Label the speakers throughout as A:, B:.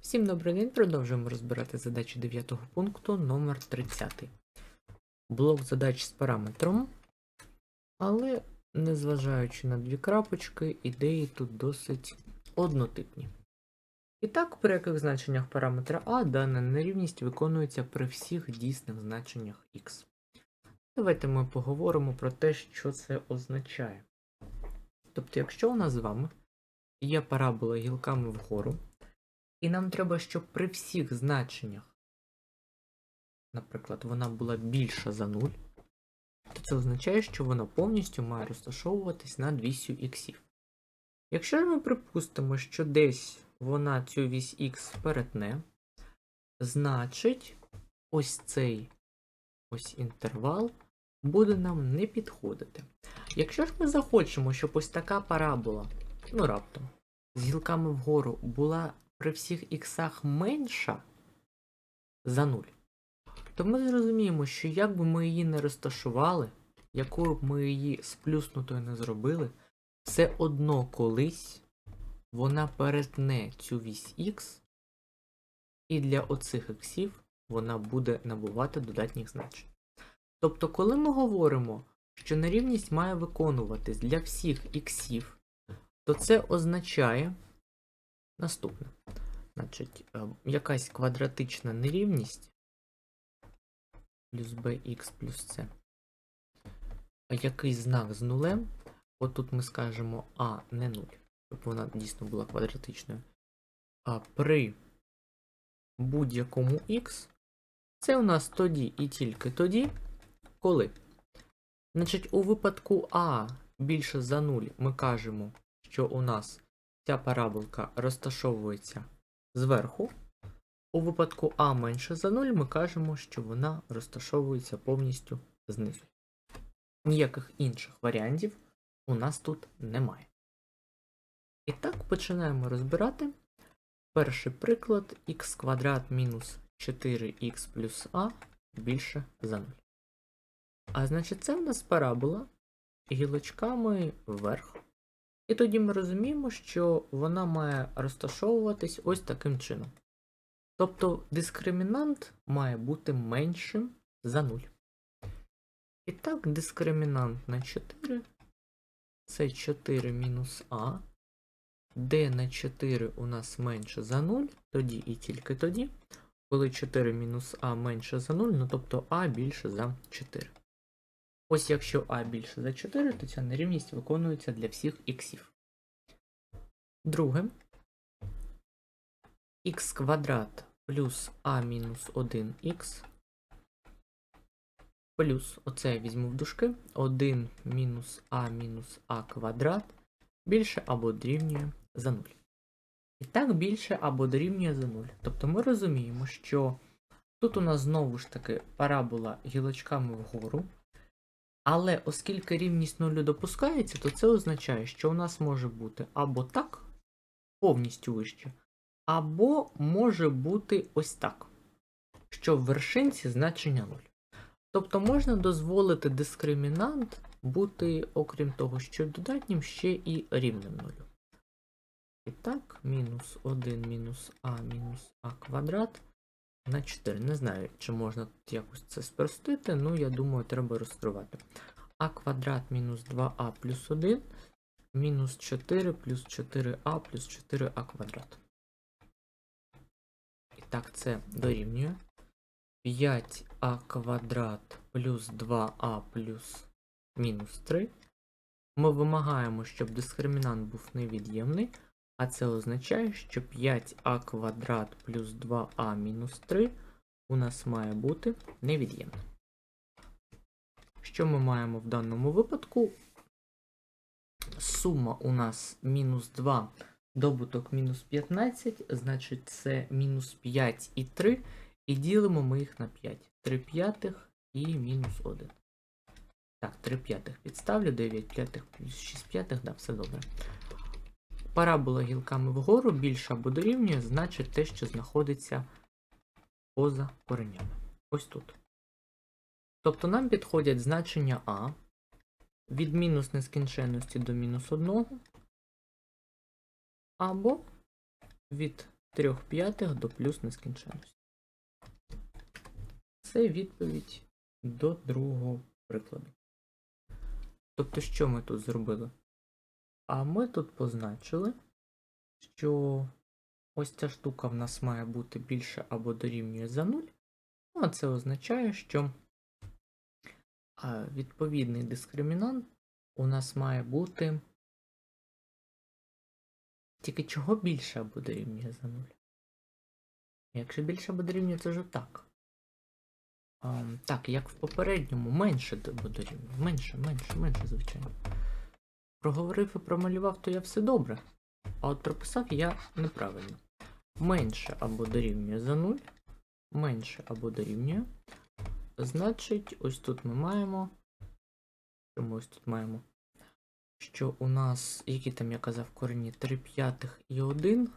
A: Всім добрий день, продовжуємо розбирати задачі 9 пункту номер 30. Блок задач з параметром, але незважаючи на дві крапочки, ідеї тут досить однотипні. І так, при яких значеннях параметра А дана нерівність виконується при всіх дійсних значеннях х. Давайте ми поговоримо про те, що це означає. Тобто, якщо у нас з вами є парабола гілками вгору, і нам треба, щоб при всіх значеннях, наприклад, вона була більша за 0, то це означає, що вона повністю має розташовуватись над вісю іксів. Якщо ж ми припустимо, що десь вона цю вісь х перетне, значить ось цей ось інтервал буде нам не підходити. Якщо ж ми захочемо, щоб ось така парабола, ну раптом, з гілками вгору була при всіх іксах менша за 0, то ми зрозуміємо, що як би ми її не розташували, якою б ми її сплюснутою не зробили, все одно колись вона перетне цю вісь х, і для оцих іксів вона буде набувати додатніх значень. Тобто, коли ми говоримо, що нерівність має виконуватись для всіх іксів, то це означає наступне. Значить, е, якась квадратична нерівність плюс bx плюс c. Якийсь знак з нулем. Отут ми скажемо А не 0, щоб вона дійсно була квадратичною. А при будь-якому х це у нас тоді і тільки тоді, коли. Значить, у випадку А більше за 0 ми кажемо, що у нас ця параболка розташовується зверху. У випадку А менше за 0 ми кажемо, що вона розташовується повністю знизу. Ніяких інших варіантів у нас тут немає. І так починаємо розбирати. Перший приклад х квадрат мінус 4х плюс а більше за 0. А значить, це в нас парабола гілочками вверх. І тоді ми розуміємо, що вона має розташовуватись ось таким чином. Тобто дискримінант має бути меншим за 0. І так, дискримінант на 4 це 4 мінус а, де на 4 у нас менше за 0, тоді і тільки тоді, коли 4 мінус а менше за 0, ну тобто а більше за 4. Ось якщо а більше за 4, то ця нерівність виконується для всіх іксів. Друге, х квадрат плюс а мінус 1х плюс, оце я візьму в дужки, 1 мінус а мінус а квадрат більше або дорівнює за 0. І так більше або дорівнює за 0. Тобто ми розуміємо, що тут у нас знову ж таки парабола гілочками вгору. Але оскільки рівність нулю допускається, то це означає, що у нас може бути або так, повністю вище, або може бути ось так, що в вершинці значення 0. Тобто можна дозволити дискримінант бути, окрім того, що додатнім, ще і рівним 0. І так, мінус 1 мінус а мінус а квадрат на 4. Не знаю, чи можна тут якось це спростити, ну я думаю, треба розкривати. А квадрат мінус 2а плюс 1 мінус 4 плюс 4а плюс 4а квадрат. І так, це дорівнює. 5а квадрат плюс 2а плюс мінус 3. Ми вимагаємо, щоб дискримінант був невід'ємний. А це означає, що 5а квадрат плюс 2а мінус 3 у нас має бути невід'ємним. Що ми маємо в даному випадку? Сума у нас мінус 2, добуток мінус 15, значить це мінус 5 і 3, і ділимо ми їх на 5. 3 п'ятих і мінус 1. Так, 3 п'ятих підставлю, 9 п'ятих плюс 6 п'ятих, да, все добре. Парабола гілками вгору більше або дорівнює, значить те, що знаходиться поза коренями. Ось тут. Тобто нам підходять значення А від мінус нескінченності до мінус 1, або від 3 п'ятих до плюс нескінченності. Це відповідь до другого прикладу. Тобто, що ми тут зробили? А ми тут позначили, що ось ця штука в нас має бути більше або дорівнює за 0. Ну, а це означає, що відповідний дискримінант у нас має бути тільки чого більше або дорівнює за 0. Якщо більше або дорівнює, це вже так. А, так, як в попередньому, менше або дорівнює. Менше, менше, менше, звичайно. Проговорив і промалював, то я все добре. А от прописав я неправильно. Менше або дорівнює за 0. Менше або дорівнює. Значить, ось тут ми маємо. Що ми ось тут маємо? Що у нас, які там я казав корені, 3 п'ятих і 1.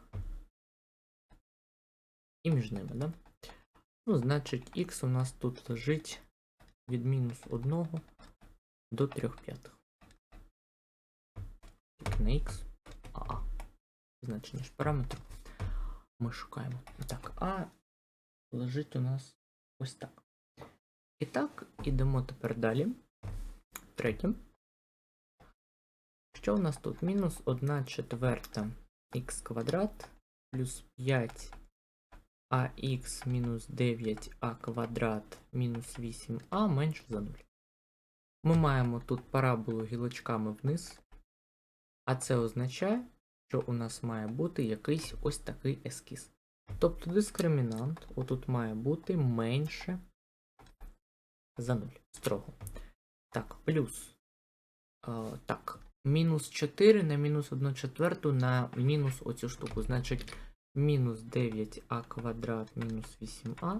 A: І між ними, да? Ну, значить, х у нас тут лежить від мінус 1 до 3 п'ятих. Не х, а. Значення ж параметру ми шукаємо. Так, а лежить у нас ось так. І так, ідемо тепер далі. Третє. Що у нас тут? Мінус 1 четверта х квадрат плюс 5 ах мінус 9а квадрат мінус 8а менше за 0. Ми маємо тут параболу гілочками вниз, а це означає, що у нас має бути якийсь ось такий ескіз. Тобто дискримінант отут має бути менше за 0. Строго. Так, плюс. Е, так, мінус 4 на мінус 1 четверту на мінус оцю штуку. Значить, мінус 9а квадрат мінус 8а.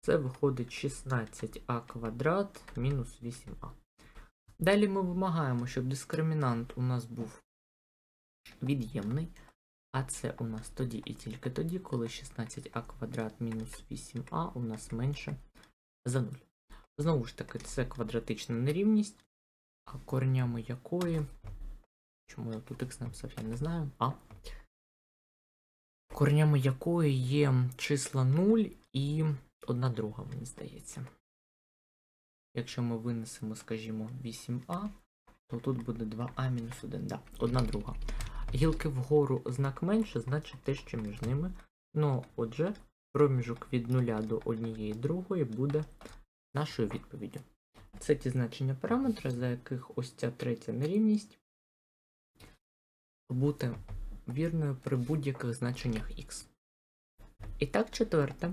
A: Це виходить 16а квадрат мінус 8а. Далі ми вимагаємо, щоб дискримінант у нас був від'ємний. А це у нас тоді і тільки тоді, коли 16а квадрат мінус 8а у нас менше за 0. Знову ж таки, це квадратична нерівність, а коренями якої. Чому я тут x написав, я не знаю. А. Коренями якої є числа 0 і 1 друга, мені здається. Якщо ми винесемо, скажімо, 8а, то тут буде 2а мінус 1. Да, 1 друга. Гілки вгору знак менше, значить те, що між ними. Ну, отже, проміжок від 0 до 1 другої буде нашою відповіддю. Це ті значення параметра, за яких ось ця третя нерівність бути вірною при будь-яких значеннях х. І так, четверте.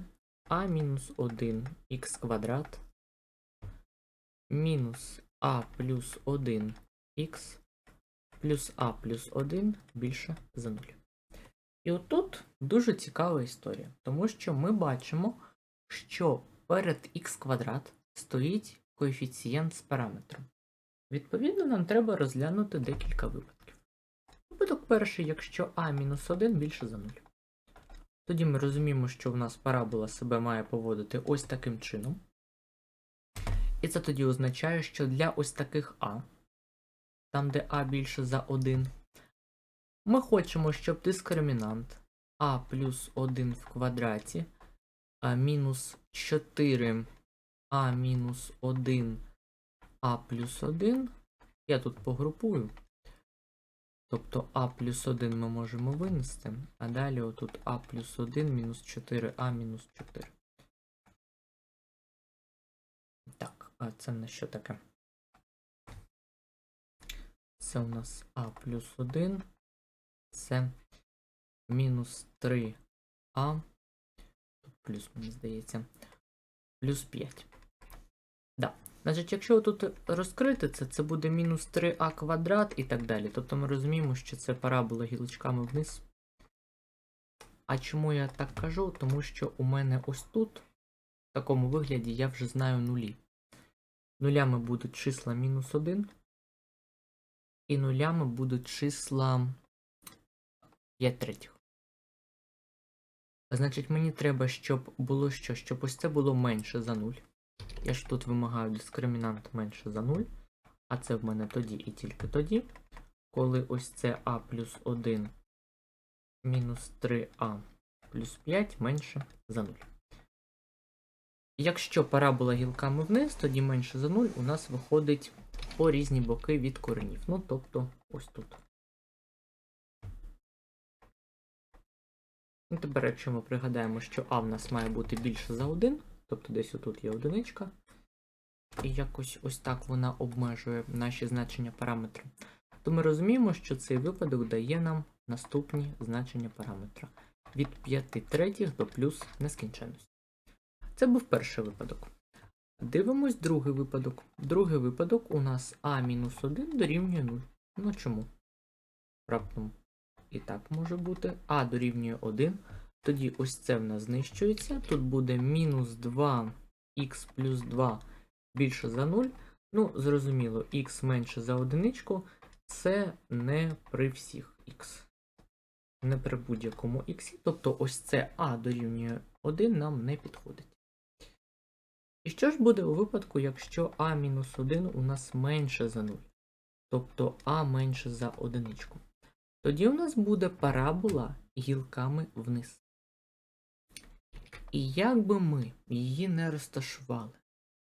A: а мінус 1 х квадрат мінус а плюс 1 х плюс а плюс 1 більше за 0. І отут дуже цікава історія, тому що ми бачимо, що перед х квадрат стоїть коефіцієнт з параметром. Відповідно, нам треба розглянути декілька випадків. Випадок перший, якщо а-1 більше за 0. Тоді ми розуміємо, що в нас парабола себе має поводити ось таким чином. І це тоді означає, що для ось таких А, там де А більше за 1, ми хочемо, щоб дискримінант А плюс 1 в квадраті а мінус 4 а мінус 1 а плюс 1. Я тут погрупую. Тобто А плюс 1 ми можемо винести, а далі отут А плюс 1 мінус 4а мінус 4. А це на що таке? Це у нас А плюс 1. Це мінус 3а. Плюс, мені здається. Плюс 5. Да. Значить, якщо тут розкрити це, це буде мінус 3а квадрат і так далі. Тобто ми розуміємо, що це парабола гілочками вниз. А чому я так кажу? Тому що у мене ось тут, в такому вигляді, я вже знаю нулі. Нулями будуть числа мінус 1. І нулями будуть числа 5 третіх. Значить, мені треба, щоб було що? Щоб ось це було менше за 0. Я ж тут вимагаю дискримінант менше за 0. А це в мене тоді і тільки тоді, коли ось це А плюс 1 мінус 3А плюс 5 менше за 0. Якщо парабола гілками вниз, тоді менше за 0 у нас виходить по різні боки від коренів. Ну, тобто, ось тут. Ну, тепер, якщо ми пригадаємо, що А в нас має бути більше за 1, тобто десь отут є одиничка, і якось ось так вона обмежує наші значення параметра, то ми розуміємо, що цей випадок дає нам наступні значення параметра від 5 третіх до плюс нескінченності. Це був перший випадок. Дивимось другий випадок. Другий випадок у нас А-1 дорівнює 0. Ну чому? Раптом і так може бути. А дорівнює 1. Тоді ось це в нас знищується. Тут буде мінус 2х плюс 2 більше за 0. Ну, зрозуміло, х менше за одиничку. Це не при всіх х. Не при будь-якому х. Тобто ось це А дорівнює 1 нам не підходить. І що ж буде у випадку, якщо А-1 у нас менше за 0? Тобто А менше за одиничку. Тоді у нас буде парабола гілками вниз. І як би ми її не розташували,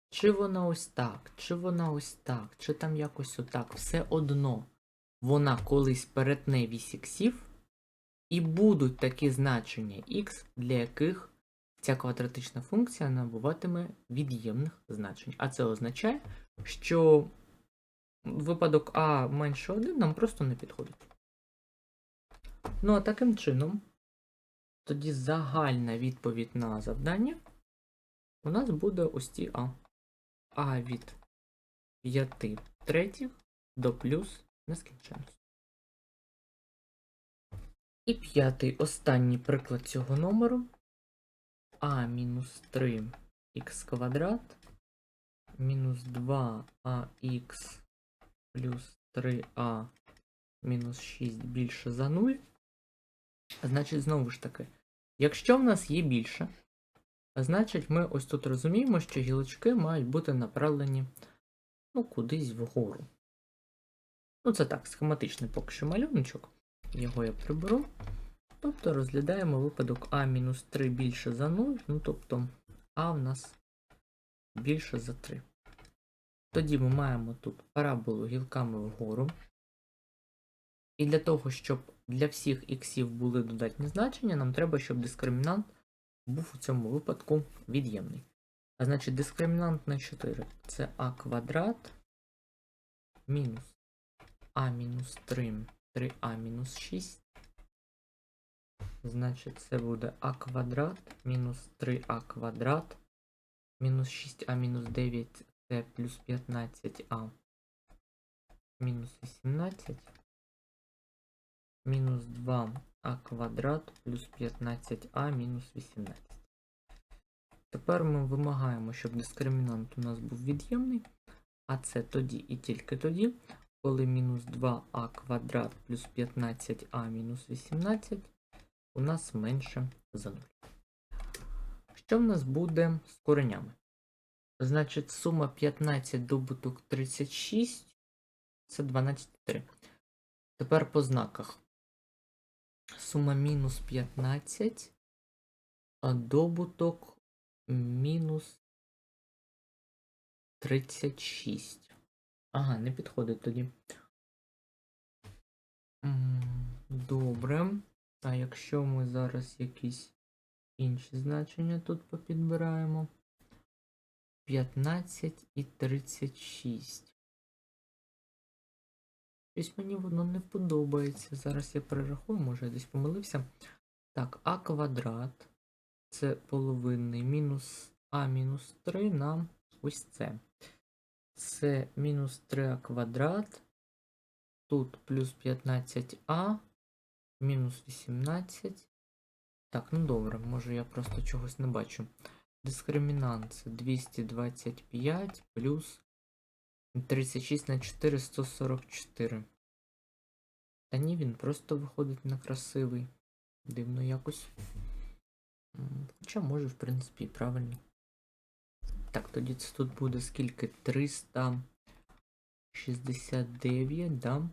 A: чи вона ось так, чи вона ось так, чи там якось отак, все одно вона колись перетне вісь іксів, і будуть такі значення х, для яких ця квадратична функція набуватиме від'ємних значень. А це означає, що випадок А менше 1 нам просто не підходить. Ну а таким чином, тоді загальна відповідь на завдання у нас буде ось ці А. А від 5 третіх до плюс нескінченності. І п'ятий останній приклад цього номеру. А мінус 3 х квадрат мінус 2ах плюс 3а мінус 6 більше за 0. Значить, знову ж таки, якщо в нас є більше, значить ми ось тут розуміємо, що гілочки мають бути направлені ну, кудись вгору. Ну, це так, схематичний поки що малюночок. Його я приберу. Тобто розглядаємо випадок А-3 більше за 0, ну тобто А в нас більше за 3. Тоді ми маємо тут параболу гілками вгору. І для того, щоб для всіх іксів були додатні значення, нам треба, щоб дискримінант був у цьому випадку від'ємний. А значить, дискримінант на 4 це а квадрат мінус а мінус 3, 3а мінус 6. Значить, це буде а квадрат мінус 3а квадрат мінус 6а мінус 9 це плюс 15а мінус 18 мінус 2а квадрат плюс 15а мінус 18. Тепер ми вимагаємо, щоб дискримінант у нас був від'ємний, а це тоді і тільки тоді, коли мінус 2а квадрат плюс 15а мінус 18 у нас менше за 0. Що в нас буде з коренями? Значить, сума 15 добуток 36 це 12,3. Тепер по знаках. Сума мінус 15, а добуток мінус 36. Ага, не підходить тоді. Добре. А якщо ми зараз якісь інші значення тут попідбираємо? 15 і 36. Щось мені воно не подобається. Зараз я перерахую, може я десь помилився. Так, а квадрат. Це половинний мінус а мінус 3 на ось це. Це мінус 3а квадрат. Тут плюс 15а, мінус 18. Так, ну добре, може я просто чогось не бачу. Дискримінант це 225 плюс 36 на 4 144. Та ні, він просто виходить на красивий. Дивно якось. Хоча може, в принципі, правильно. Так, тоді це тут буде скільки? 369, да?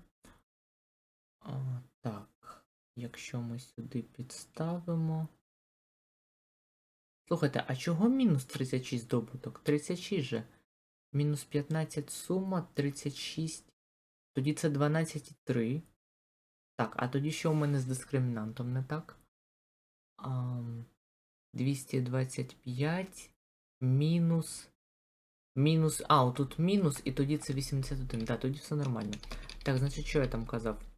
A: А, якщо ми сюди підставимо. Слухайте, а чого мінус 36 добуток? 36 же. Мінус 15 сума, 36. Тоді це 12,3. Так, а тоді що у мене з дискримінантом, не так? Ам, 225 мінус. Мінус. А, тут мінус, і тоді це 81. Так, тоді все нормально. Так, значить, що я там казав?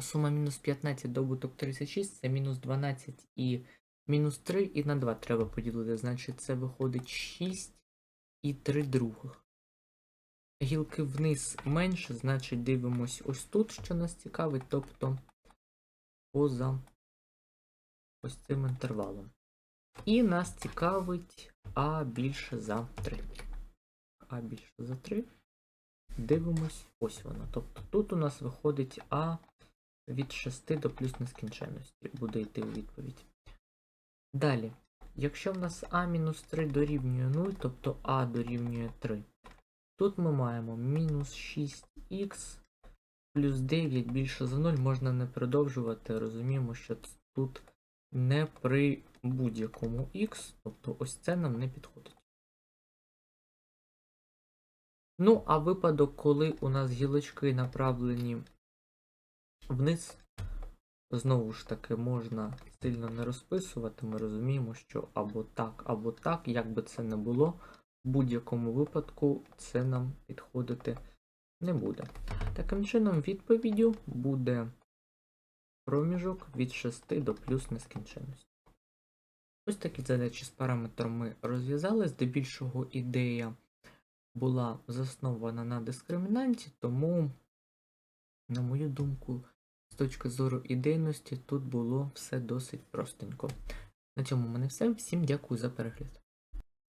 A: Сума мінус 15 добуток 36, це мінус 12 і мінус 3, і на 2 треба поділити. Значить, це виходить 6 і 3 других. Гілки вниз менше, значить дивимось ось тут, що нас цікавить, тобто поза ось цим інтервалом. І нас цікавить А більше за 3. А більше за 3. Дивимось, ось воно. Тобто тут у нас виходить А від 6 до плюс нескінченності. Буде йти у відповідь. Далі. Якщо в нас А-3 дорівнює 0, тобто А дорівнює 3. Тут ми маємо мінус 6х плюс 9 більше за 0 можна не продовжувати. Розуміємо, що тут не при будь-якому х, тобто ось це нам не підходить. Ну, а випадок, коли у нас гілочки направлені вниз, знову ж таки, можна сильно не розписувати. Ми розуміємо, що або так, або так, як би це не було, в будь-якому випадку це нам підходити не буде. Таким чином, відповіддю буде проміжок від 6 до плюс нескінченності. Ось такі задачі з параметром ми розв'язали. Здебільшого ідея була заснована на дискримінанті, тому, на мою думку, з точки зору ідейності, тут було все досить простенько. На цьому в мене все. Всім дякую за перегляд.